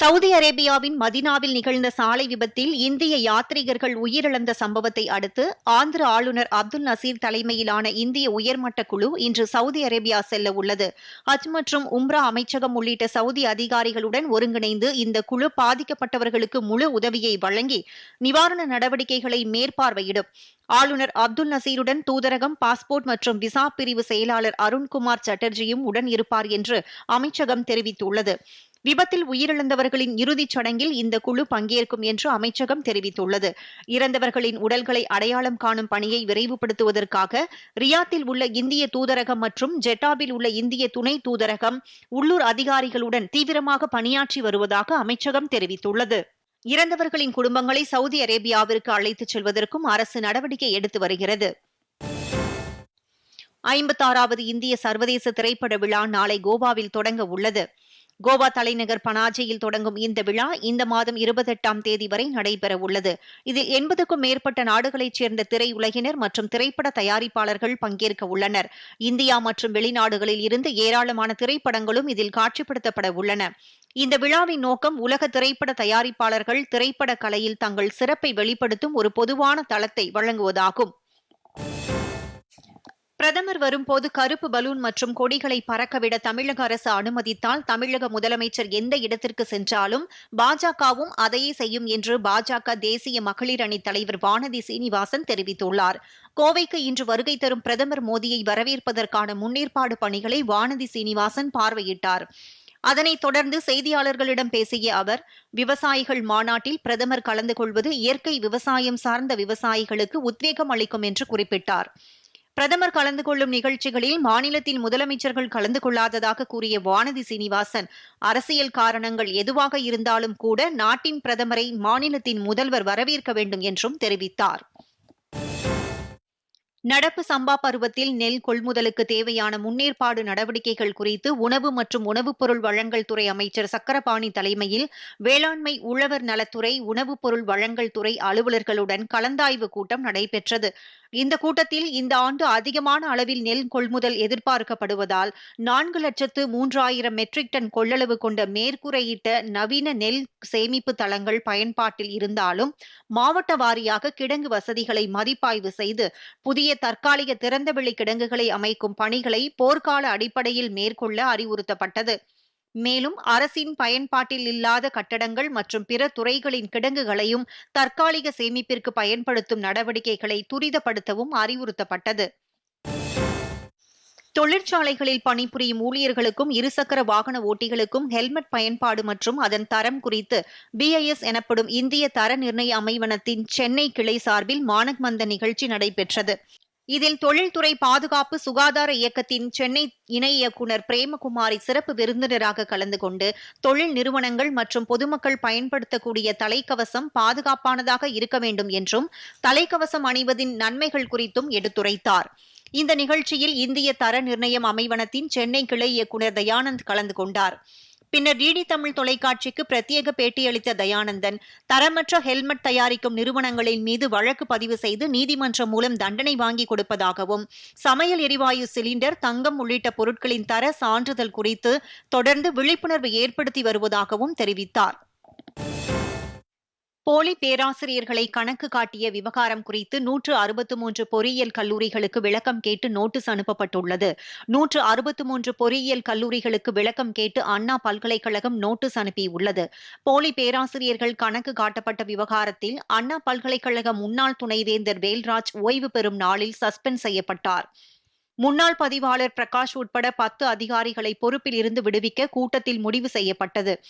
Saudi அரேபியாவின் மதினாவில் நிகழ்ந்த சாலை விபத்தில் இந்திய யாத்ரீகர்கள் உயிரிழந்த சம்பவத்தை அடுத்து ஆந்திர ஆளுநர் அப்துல் நசீர் தலைமையிலான இந்திய உயர்மட்ட குழு இன்று சவுதி அரேபியா செல்ல உள்ளது. ஹஜ் மற்றும் உம்ரா அமைச்சகம் உள்ளிட்ட சவுதி அதிகாரிகளுடன் ஒருங்கிணைந்து இந்த குழு பாதிக்கப்பட்டவர்களுக்கு முழு உதவியை வழங்கி நிவாரண நடவடிக்கைகளை மேற்பார்வையிடும். ஆளுநர் அப்துல் நசீருடன் தூதரகம் பாஸ்போர்ட் மற்றும் விசா பிரிவு செயலாளர் அருண்குமார் சட்டர்ஜியும் உடன் இருப்பார் என்று அமைச்சகம் தெரிவித்துள்ளது. விபத்தில் உயிரிழந்தவர்களின் இறுதிச் சடங்கில் இந்த குழு பங்கேற்கும் என்று அமைச்சகம் தெரிவித்துள்ளது. இறந்தவர்களின் உடல்களை அடையாளம் காணும் பணியை விரைவுபடுத்துவதற்காக ரியாத்தில் உள்ள இந்திய தூதரகம் மற்றும் ஜெட்டாவில் உள்ள இந்திய துணை தூதரகம் உள்ளூர் அதிகாரிகளுடன் தீவிரமாக பணியாற்றி வருவதாக அமைச்சகம் தெரிவித்துள்ளது. இறந்தவர்களின் குடும்பங்களை சவுதி அரேபியாவிற்கு அழைத்துச் செல்வதற்கும் அரசு நடவடிக்கை எடுத்து வருகிறது. ஐம்பத்தாறாவது இந்திய சர்வதேச திரைப்பட விழா நாளை கோவாவில் தொடங்க உள்ளது. கோவா தலைநகர் பனாஜியில் தொடங்கும் இந்த விழா இந்த மாதம் இருபத்தெட்டாம் தேதி வரை நடைபெற உள்ளது இதில் எண்பதுக்கும் மேற்பட்ட நாடுகளைச் சேர்ந்த திரையுலகினர் மற்றும் திரைப்பட தயாரிப்பாளர்கள் பங்கேற்க உள்ளனர். இந்தியா மற்றும் வெளிநாடுகளில் இருந்து ஏராளமான திரைப்படங்களும் இதில் காட்சிப்படுத்தப்பட உள்ளன. இந்த விழாவின் நோக்கம் உலக திரைப்பட தயாரிப்பாளர்கள் திரைப்பட கலையில் தங்கள் சிறப்பை வெளிப்படுத்தும் ஒரு பொதுவான தளத்தை வழங்குவதாகும். பிரதமர் வரும்போது கருப்பு பலூன் மற்றும் கொடிகளை பறக்கவிட தமிழக அரசு அனுமதித்தால் தமிழக முதலமைச்சர் எந்த இடத்திற்கு சென்றாலும் பாஜகவும் அதையே செய்யும் என்று பாஜக தேசிய மகளிர் அணி தலைவர் வானதி சீனிவாசன் தெரிவித்துள்ளார். கோவைக்கு இன்று வருகை தரும் பிரதமர் மோடியை வரவேற்பதற்கான முன்னேற்பாடு பணிகளை வானதி சீனிவாசன் பார்வையிட்டார். அதனைத் தொடர்ந்து செய்தியாளர்களிடம் பேசிய அவர் விவசாயிகள் மாநாட்டில் பிரதமர் கலந்து கொள்வது இயற்கை விவசாயம் சார்ந்த விவசாயிகளுக்கு உத்வேகம் அளிக்கும் என்று குறிப்பிட்டார். பிரதமர் கலந்து கொள்ளும் நிகழ்ச்சிகளில் மாநிலத்தில் முதலமைச்சர்கள் கலந்து கொள்ளாததாக கூறிய வானதி சீனிவாசன் அரசியல் காரணங்கள் எதுவாக இருந்தாலும் கூட நாட்டின் பிரதமரை மாநிலத்தின் முதல்வர் வரவேற்க வேண்டும் என்றும் தெரிவித்தார். நடப்பு சம்பா பருவத்தில் நெல் கொள்முதலுக்கு தேவையான முன்னேற்பாடு நடவடிக்கைகள் குறித்து உணவு மற்றும் உணவுப் பொருள் வழங்கல் துறை அமைச்சர் சக்கரபாணி தலைமையில் வேளாண்மை உழவர் நலத்துறை உணவுப் பொருள் வழங்கல் துறை அலுவலர்களுடன் கலந்தாய்வு கூட்டம் நடைபெற்றது. இந்த கூட்டத்தில் இந்த ஆண்டு அதிகமான அளவில் நெல் கொள்முதல் எதிர்பார்க்கப்படுவதால் நான்கு லட்சத்து மூன்றாயிரம் மெட்ரிக் டன் கொள்ளளவு கொண்ட மேற்கூரையிட்ட நவீன நெல் சேமிப்பு தளங்கள் பயன்பாட்டில் இருந்தாலும் மாவட்ட வாரியாக கிடங்கு வசதிகளை மதிப்பாய்வு செய்து புதிய தற்காலிக திறந்தவெளி கிடங்குகளை அமைக்கும் பணிகளை போர்க்கால அடிப்படையில் மேற்கொள்ள அறிவுறுத்தப்பட்டது. மேலும் அரசின் பயன்பாட்டில் இல்லாத கட்டடங்கள் மற்றும் பிற துறைகளின் கிடங்குகளையும் தற்காலிக சேமிப்பிற்கு பயன்படுத்தும் நடவடிக்கைகளை துரிதப்படுத்தவும் அறிவுறுத்தப்பட்டது. தொழிற்சாலைகளில் பணிபுரியும் ஊழியர்களுக்கும் இருசக்கர வாகன ஓட்டிகளுக்கும் ஹெல்மெட் பயன்பாடு மற்றும் அதன் தரம் குறித்து பிஐஎஸ் எனப்படும் இந்திய தர நிர்ணய அமைவனத்தின் சென்னை கிளை சார்பில் மானக் மந்த நிகழ்ச்சி நடைபெற்றது. இதில் தொழில்துறை பாதுகாப்பு சுகாதார இயக்கத்தின் சென்னை இணை இயக்குநர் பிரேமகுமாரி சிறப்பு விருந்தினராக கலந்து கொண்டு தொழில் நிறுவனங்கள் மற்றும் பொதுமக்கள் பயன்படுத்தக்கூடிய தலைக்கவசம் பாதுகாப்பானதாக இருக்க வேண்டும் என்றும் தலைக்கவசம் அணிவதின் நன்மைகள் குறித்தும் எடுத்துரைத்தார். இந்த நிகழ்ச்சியில் இந்திய தர நிர்ணயம் அமைவனத்தின் சென்னை கிளை இயக்குநர் தயானந்த் கலந்து கொண்டார். பின்னர் டிடி தமிழ் தொலைக்காட்சிக்கு பிரத்யேக பேட்டியளித்த தயானந்தன் தரமற்ற ஹெல்மெட் தயாரிக்கும் நிறுவனங்களின் மீது வழக்கு பதிவு செய்து நீதிமன்றம் மூலம் தண்டனை வாங்கி கொடுப்பதாகவும் சமையல் எரிவாயு சிலிண்டர் தங்கம் உள்ளிட்ட பொருட்களின் தர சான்றிதழ் குறித்து தொடர்ந்து விழிப்புணர்வு ஏற்படுத்தி வருவதாகவும் தெரிவித்தார். போலி பேராசிரியர்களை கணக்கு காட்டிய விவகாரம் குறித்து நூற்று அறுபத்து மூன்று பொறியியல் கல்லூரிகளுக்கு விளக்கம் கேட்டு நோட்டீஸ் அனுப்பப்பட்டுள்ளது. நூற்று அறுபத்து மூன்று பொறியியல் கல்லூரிகளுக்கு விளக்கம் கேட்டு அண்ணா பல்கலைக்கழகம் நோட்டீஸ் அனுப்பியுள்ளது. போலி பேராசிரியர்கள் கணக்கு காட்டப்பட்ட விவகாரத்தில் அண்ணா பல்கலைக்கழக முன்னாள் துணைவேந்தர் வேல்ராஜ் ஓய்வு பெறும் நாளில் சஸ்பெண்ட் செய்யப்பட்டார். முன்னாள் பதிவாளர் பிரகாஷ் உட்பட பத்து அதிகாரிகளை பொறுப்பில் இருந்து விடுவிக்க கூட்டத்தில் முடிவு செய்யப்பட்டது.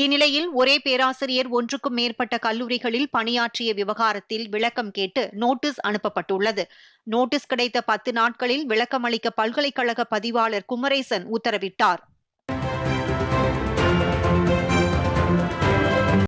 இந்நிலையில் ஒரே பேராசிரியர் ஒன்றுக்கும் மேற்பட்ட கல்லூரிகளில் பணியாற்றிய விவகாரத்தில் விளக்கம் கேட்டு நோட்டீஸ் அனுப்பப்பட்டுள்ளது. நோட்டீஸ் கிடைத்த பத்து நாட்களில் விளக்கமளிக்க பல்கலைக்கழக பதிவாளர் குமரேசன் உத்தரவிட்டார்.